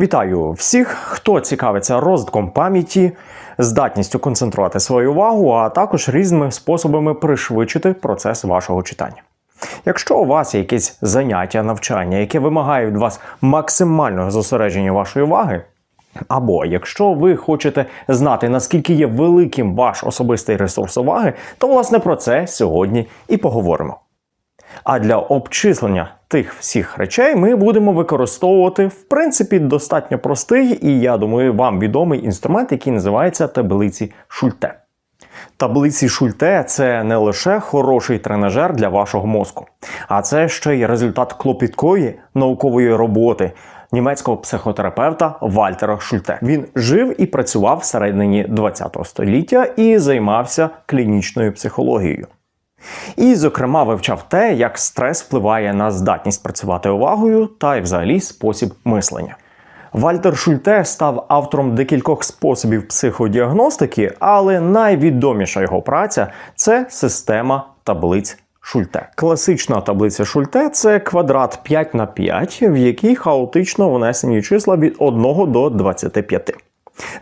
Вітаю всіх, хто цікавиться розвитком пам'яті, здатністю концентрувати свою увагу, а також різними способами пришвидшити процес вашого читання. Якщо у вас є якесь заняття, навчання, яке вимагає від вас максимального зосередження вашої уваги, або якщо ви хочете знати, наскільки є великим ваш особистий ресурс уваги, то власне про це сьогодні і поговоримо. А для обчислення тих всіх речей ми будемо використовувати в принципі достатньо простий і, я думаю, вам відомий інструмент, який називається таблиці Шульте. Таблиці Шульте це не лише хороший тренажер для вашого мозку, а це ще й результат клопіткої наукової роботи німецького психотерапевта Вальтера Шульте. Він жив і працював всередині ХХ століття і займався клінічною психологією. І, зокрема, вивчав те, як стрес впливає на здатність працювати увагою та й взагалі спосіб мислення. Вальтер Шульте став автором декількох способів психодіагностики, але найвідоміша його праця це система таблиць Шульте. Класична таблиця Шульте це квадрат 5 на 5, в який хаотично внесені числа від 1 до 25.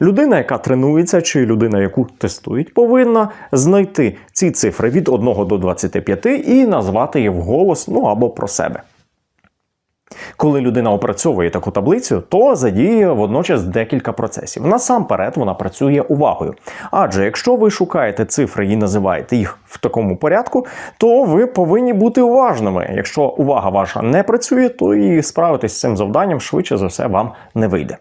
Людина, яка тренується, чи людина, яку тестують, повинна знайти ці цифри від 1 до 25 і назвати їх вголос, ну або про себе. Коли людина опрацьовує таку таблицю, то задіє водночас декілька процесів. Насамперед вона працює увагою. Адже якщо ви шукаєте цифри і називаєте їх в такому порядку, то ви повинні бути уважними. Якщо увага ваша не працює, то і справитись з цим завданням швидше за все вам не вийде.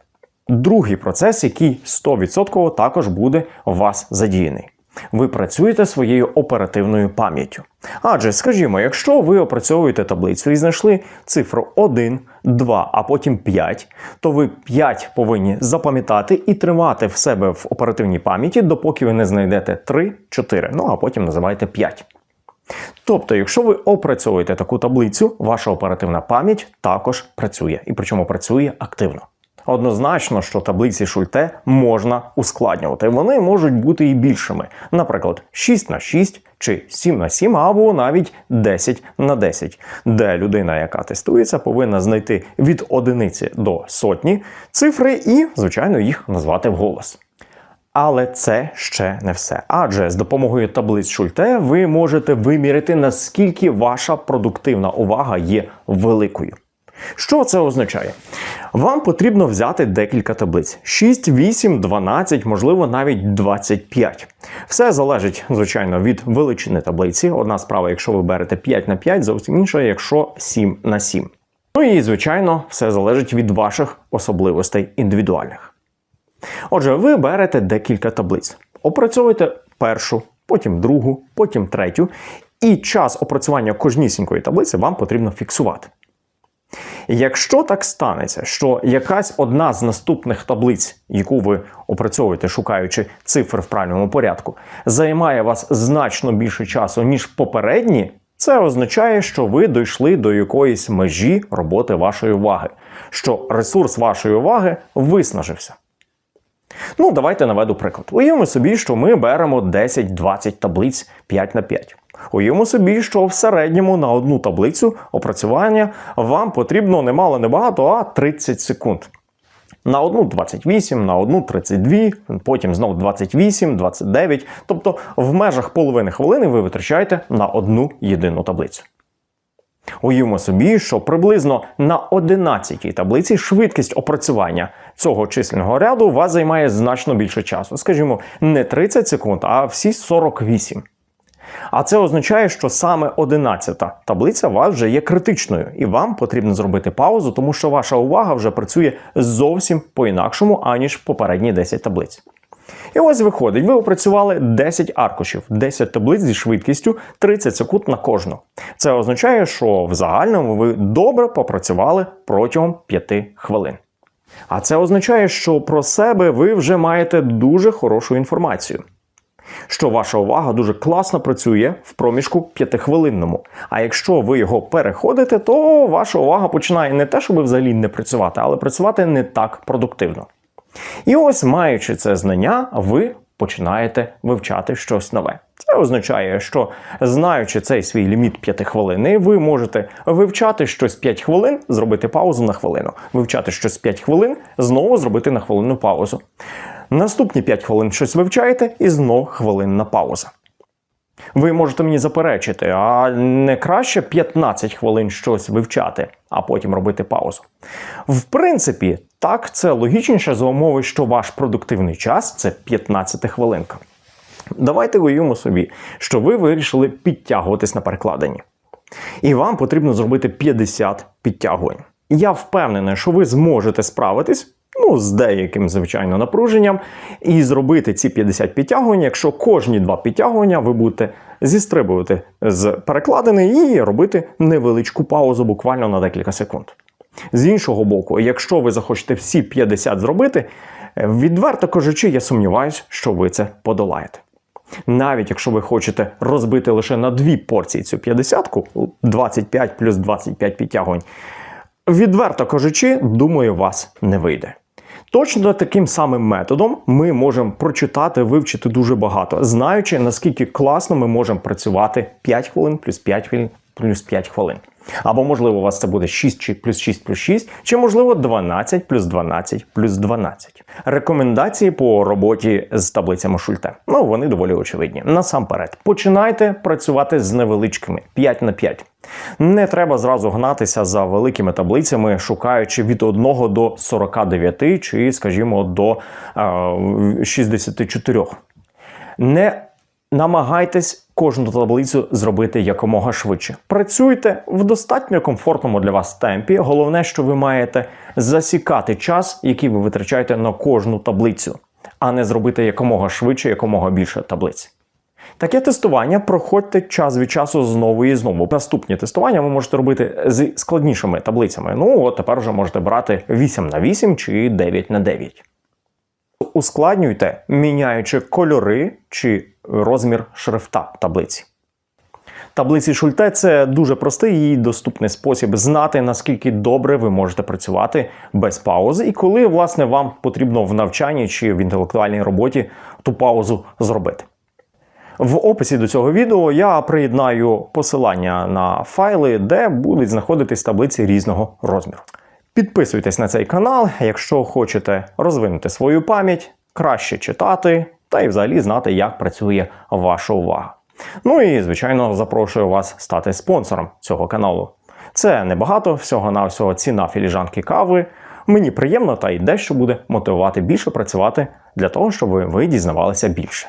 Другий процес, який 100% також буде у вас задіяний. Ви працюєте своєю оперативною пам'яттю. Адже, скажімо, якщо ви опрацьовуєте таблицю і знайшли цифру 1, 2, а потім 5, то ви 5 повинні запам'ятати і тримати в себе в оперативній пам'яті, допоки ви не знайдете 3, 4, ну а потім називаєте 5. Тобто, якщо ви опрацьовуєте таку таблицю, ваша оперативна пам'ять також працює, і причому працює активно. Однозначно, що таблиці Шульте можна ускладнювати. Вони можуть бути і більшими, наприклад, 6 на 6 чи 7 на 7 або навіть 10 на 10, де людина, яка тестується, повинна знайти від одиниці до сотні цифри і, звичайно, їх назвати вголос. Але це ще не все. Адже з допомогою таблиць Шульте ви можете виміряти, наскільки ваша продуктивна увага є великою. Що це означає? Вам потрібно взяти декілька таблиць: 6, 8, 12, можливо, навіть 25. Все залежить, звичайно, від величини таблиці. Одна справа, якщо ви берете 5 на 5, зовсім інша, якщо 7 на 7. Ну і, звичайно, все залежить від ваших особливостей індивідуальних. Отже, ви берете декілька таблиць, опрацьовуєте першу, потім другу, потім третю, і час опрацювання кожнісінької таблиці вам потрібно фіксувати. Якщо так станеться, що якась одна з наступних таблиць, яку ви опрацьовуєте, шукаючи цифри в правильному порядку, займає вас значно більше часу, ніж попередні, це означає, що ви дійшли до якоїсь межі роботи вашої уваги, що ресурс вашої уваги виснажився. Ну, давайте наведу приклад. Уявимо собі, що ми беремо 10-20 таблиць 5 на 5. Уявимо собі, що в середньому на одну таблицю опрацювання вам потрібно немало небагато, а 30 секунд. На одну 28, на одну 32, потім знову 28, 29. Тобто в межах половини хвилини ви витрачаєте на одну єдину таблицю. Уявимо собі, що приблизно на 11-й таблиці швидкість опрацювання цього численного ряду у вас займає значно більше часу. Скажімо, не 30 секунд, а всі 48. А це означає, що саме 11-та таблиця вас вже є критичною, і вам потрібно зробити паузу, тому що ваша увага вже працює зовсім по-інакшому, аніж попередні 10 таблиць. І ось виходить, ви опрацювали 10 аркушів, 10 таблиць зі швидкістю 30 секунд на кожну. Це означає, що в загальному ви добре попрацювали протягом 5 хвилин. А це означає, що про себе ви вже маєте дуже хорошу інформацію. Що ваша увага дуже класно працює в проміжку п'ятихвилинному. А якщо ви його переходите, то ваша увага починає не те, щоб взагалі не працювати, але працювати не так продуктивно. І ось, маючи це знання, ви починаєте вивчати щось нове. Це означає, що знаючи цей свій ліміт 5 хвилин, ви можете вивчати щось 5 хвилин, зробити паузу на хвилину. Вивчати щось 5 хвилин, знову зробити на хвилину паузу. Наступні 5 хвилин щось вивчаєте і знов хвилинна пауза. Ви можете мені заперечити, а не краще 15 хвилин щось вивчати, а потім робити паузу. В принципі, так, це логічніше за умови, що ваш продуктивний час це 15 хвилинка. Давайте уявимо собі, що ви вирішили підтягуватись на перекладині. І вам потрібно зробити 50 підтягувань. Я впевнений, що ви зможете справитись. Ну, з деяким, звичайно, напруженням, і зробити ці 50 підтягувань, якщо кожні два підтягування ви будете зістрибувати з перекладини і робити невеличку паузу буквально на декілька секунд. З іншого боку, якщо ви захочете всі 50 зробити, е, відверто кажучи, я сумніваюся, що ви це подолаєте. Навіть якщо ви хочете розбити лише на дві порції цю 50-ку, 25 плюс 25 підтягувань, відверто кажучи, думаю, вас не вийде. Точно таким самим методом ми можемо прочитати, вивчити дуже багато, знаючи, наскільки класно ми можемо працювати 5 хвилин плюс 5 хвилин плюс 5 хвилин. Або, можливо, у вас це буде 6 чи плюс 6 плюс 6, чи, можливо, 12 плюс 12 плюс 12. Рекомендації по роботі з таблицями Шульте. Ну, вони доволі очевидні. Насамперед, починайте працювати з невеличкими 5 на 5. Не треба зразу гнатися за великими таблицями, шукаючи від 1 до 49 чи, скажімо, до е, 64. Не намагайтесь кожну таблицю зробити якомога швидше. Працюйте в достатньо комфортному для вас темпі. Головне, що ви маєте засікати час, який ви витрачаєте на кожну таблицю, а не зробити якомога швидше, якомога більше таблиць. Таке тестування проходьте час від часу знову і знову. Наступні тестування ви можете робити з складнішими таблицями. Ну, от тепер вже можете брати 8 на 8 чи 9 на 9. Ускладнюйте, міняючи кольори чи розмір шрифта таблиці. Таблиці Шульте це дуже простий і доступний спосіб знати, наскільки добре ви можете працювати без паузи, і коли, власне, вам потрібно в навчанні чи в інтелектуальній роботі ту паузу зробити. В описі до цього відео я приєднаю посилання на файли, де будуть знаходитись таблиці різного розміру. Підписуйтесь на цей канал, якщо хочете розвинути свою пам'ять, краще читати та й взагалі знати, як працює ваша увага. Ну і, звичайно, запрошую вас стати спонсором цього каналу. Це небагато, всього-навсього ціна філіжанки кави. Мені приємно та й дещо буде мотивувати більше працювати для того, щоб ви дізнавалися більше.